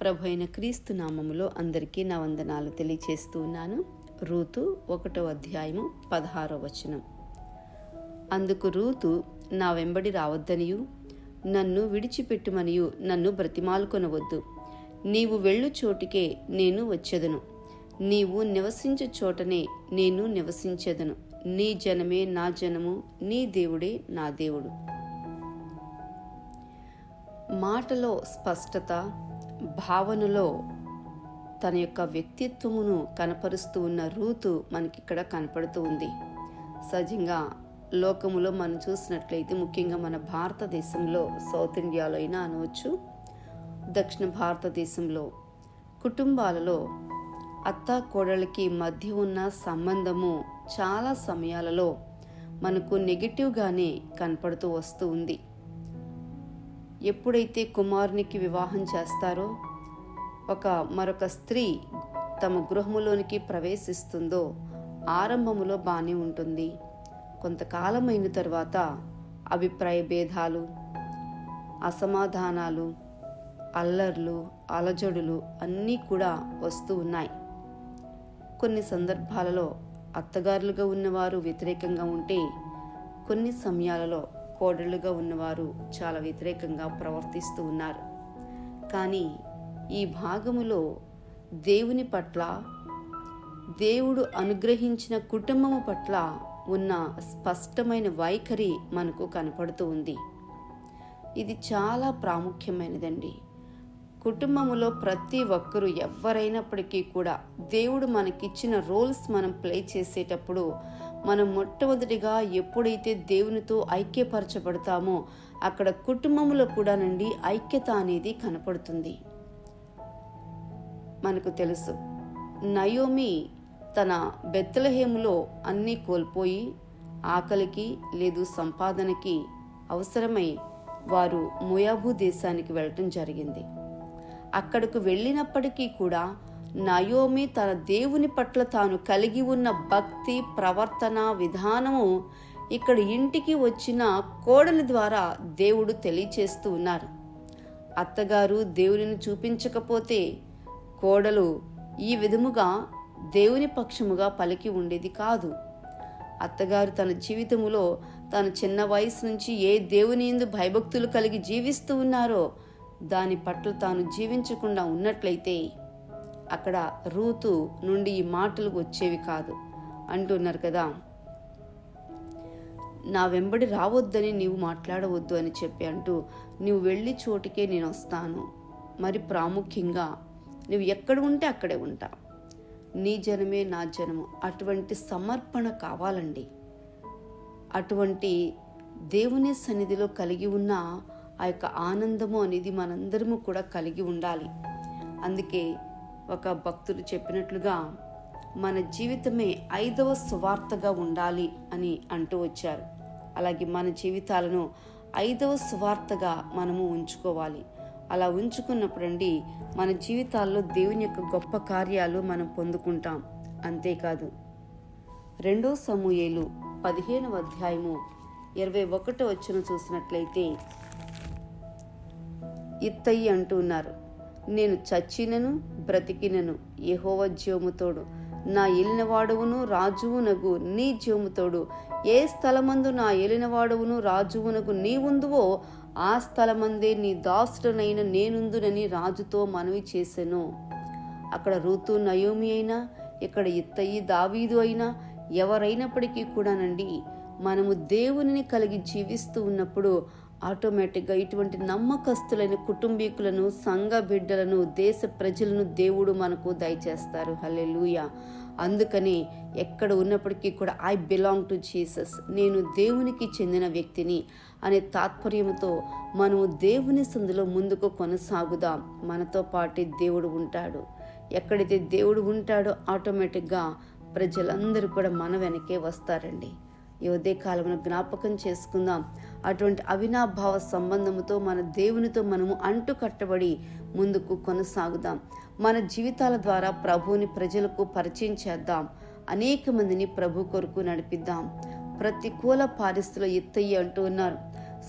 ప్రభు అయిన క్రీస్తు నామములో అందరికీ నా వందనాలు తెలియచేస్తూ ఉన్నాను. రూతు ఒకటో అధ్యాయము పదహారో వచనం. అందుకు రూతు నా వెంబడి రావద్దనియు నన్ను విడిచిపెట్టుమనియు నన్ను బ్రతిమాలుకొనవద్దు. నీవు వెళ్ళు చోటికే నేను వచ్చేదను. నీవు నివసించు చోటనే నేను నివసించేదను. నీ జనమే నా జనము నీ దేవుడే నా దేవుడు. మాటలో స్పష్టత భావనలో తన యొక్క వ్యక్తిత్వమును కనపరుస్తూ ఉన్న రూతు మనకిక్కడ కనపడుతూ ఉంది. సహజంగా లోకములో మనం చూసినట్లయితే ముఖ్యంగా మన భారతదేశంలో సౌత్ ఇండియాలో అయినా అనవచ్చు దక్షిణ భారతదేశంలో కుటుంబాలలో అత్త కోడలకి మధ్య ఉన్న సంబంధము చాలా సమయాలలో మనకు నెగిటివ్గానే కనపడుతూ వస్తూ ఉంది. ఎప్పుడైతే కుమారునికి వివాహం చేస్తారో ఒక మరొక స్త్రీ తమ గృహములోనికి ప్రవేశిస్తుందో ఆరంభములో బాగానే ఉంటుంది. కొంతకాలం అయిన తర్వాత అభిప్రాయ భేదాలు అసమాధానాలు అల్లర్లు అలజడులు అన్నీ కూడా వస్తూ ఉన్నాయి. కొన్ని సందర్భాలలో అత్తగారులుగా ఉన్నవారు వ్యతిరేకంగా ఉంటే కొన్ని సమయాలలో కోడళ్ళుగా ఉన్నవారు చాలా వ్యతిరేకంగా ప్రవర్తిస్తూ ఉన్నారు. కానీ ఈ భాగములో దేవుని పట్ల దేవుడు అనుగ్రహించిన కుటుంబము పట్ల ఉన్న స్పష్టమైన వైఖరి మనకు కనపడుతూ ఉంది. ఇది చాలా ప్రాముఖ్యమైనదండి. కుటుంబములో ప్రతి ఒక్కరూ ఎవరైనప్పటికీ కూడా దేవుడు మనకిచ్చిన రోల్స్ మనం ప్లే చేసేటప్పుడు మనం మొట్టమొదటిగా ఎప్పుడైతే దేవునితో ఐక్యపరచబడతామో అక్కడ కుటుంబంలో కూడా నుండి ఐక్యత అనేది కనపడుతుంది. మనకు తెలుసు. నయోమి తన బెత్తలహేములో అన్నీ కోల్పోయి ఆకలికి లేదు సంపాదనకి అవసరమై వారు ముయాబు దేశానికి వెళ్ళటం జరిగింది. అక్కడకు వెళ్ళినప్పటికీ కూడా నయోమి తన దేవుని పట్ల తాను కలిగి ఉన్న భక్తి ప్రవర్తన విధానము ఇక్కడ ఇంటికి వచ్చిన కోడలి ద్వారా దేవుడు తెలియచేస్తూ ఉన్నారు. అత్తగారు దేవునిని చూపించకపోతే కోడలు ఈ విధముగా దేవుని పక్షముగా పలికి ఉండేది కాదు. అత్తగారు తన జీవితములో తన చిన్న వయసు నుంచి ఏ దేవుని ఎందు భయభక్తులు కలిగి జీవిస్తూ ఉన్నారో దాని పట్ల తాను జీవించకుండా ఉన్నట్లయితే అక్కడ రూతు నుండి ఈ మాటలు వచ్చేవి కాదు. అంటున్నారు కదా. నా వెంబడి రావద్దని నీవు మాట్లాడవద్దు అని చెప్పి అంటూ నువ్వు వెళ్ళి చోటికే నేను వస్తాను. మరి ప్రాముఖ్యంగా నువ్వు ఎక్కడ ఉంటే అక్కడే ఉంటా. నీ జనమే నా జనము. అటువంటి సమర్పణ కావాలండి. అటువంటి దేవుని సన్నిధిలో కలిగి ఉన్న ఆ యొక్క ఆనందము అనేది మనందరము కూడా కలిగి ఉండాలి. అందుకే ఒక భక్తుడు చెప్పినట్లుగా మన జీవితమే ఐదవ సువార్తగా ఉండాలి అని అంటూ వచ్చారు. అలాగే మన జీవితాలను ఐదవ సువార్తగా మనము ఉంచుకోవాలి. అలా ఉంచుకున్నప్పుడండి మన జీవితాల్లో దేవుని యొక్క గొప్ప కార్యాలు మనం పొందుకుంటాం. అంతేకాదు రెండో సమూయేలు పదిహేనవ అధ్యాయము ఇరవై ఒకటో వచ్చిన చూసినట్లయితే ఇత్తయి అంటున్నారు నేను చచ్చినను బ్రతికినను. యహోవ జీవముతోడు. నా ఏలినవాడవును రాజువునగు నీ జీవముతోడు. ఏ స్థలమందు నా ఏలినవాడవును రాజువునకు నీ ఉందువో ఆ స్థలమందే నీ దాసుడనైన నేనుందునని రాజుతో మనవి చేశాను అక్కడ ఋతు నయోమి అయినా ఇక్కడ ఇత్తయి దావీదు అయినా ఎవరైనప్పటికీ కూడానండి మనము దేవునిని కలిగి జీవిస్తూ ఉన్నప్పుడు ఆటోమేటిక్గా ఇటువంటి నమ్మకస్తులైన కుటుంబీకులను సంఘ బిడ్డలను దేశ ప్రజలను దేవుడు మనకు దయచేస్తారు. హలెలూయ అందుకని ఎక్కడ ఉన్నప్పటికీ కూడా ఐ బిలాంగ్ టు జీసస్ నేను దేవునికి చెందిన వ్యక్తిని అనే తాత్పర్యంతో మనము దేవుని సందులో ముందుకు కొనసాగుదాం. మనతో పాటు దేవుడు ఉంటాడు. ఎక్కడైతే దేవుడు ఉంటాడో ఆటోమేటిక్గా ప్రజలందరూ కూడా మన వెనకే వస్తారండి. ఈ ఉదయ కాలమును జ్ఞాపకం చేసుకుందాం. అటువంటి అవినాభావ సంబంధముతో మన దేవునితో మనము అంటు కట్టబడి ముందుకు కొనసాగుదాం. మన జీవితాల ద్వారా ప్రభువుని ప్రజలకు పరిచయం చేద్దాం. అనేక మందిని ప్రభు కొరకు నడిపిద్దాం. ప్రతికూల పారిస్థితులు ఎత్తయ్య అంటూ ఉన్నారు.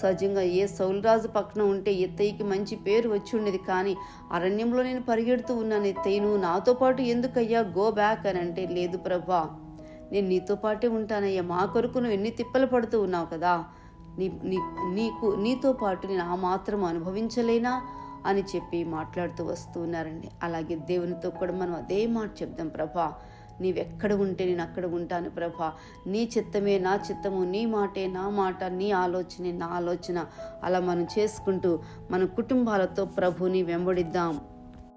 సహజంగా ఏ సౌలరాజు పక్కన ఉంటే ఎత్తయ్యకి మంచి పేరు వచ్చి ఉండేది కానీ అరణ్యంలో నేను పరిగెడుతూ ఉన్నాను ఎత్తయ్య నువ్వు నాతో పాటు ఎందుకయ్యా? గో బ్యాక్ అని అంటే లేదు ప్రభా. నేను నీతో పాటే ఉంటానయ్యా. మా కొరకు నువ్వు ఎన్ని తిప్పలు పడుతూ ఉన్నావు కదా. నీ నీ నీకు నీతో పాటు నేను ఆ మాత్రం అనుభవించలేనా అని చెప్పి మాట్లాడుతూ వస్తూ ఉన్నారండి. అలాగే దేవునితో కూడా మనం అదే మాట చెప్దాం. ప్రభా నీవెక్కడ ఉంటే నేను అక్కడ ఉంటాను ప్రభా. నీ చిత్తమే నా చిత్తము నీ మాటే నా మాట నీ ఆలోచనే నా ఆలోచన. అలా మనం చేసుకుంటూ మన కుటుంబాలతో ప్రభుని వెంబడిద్దాం.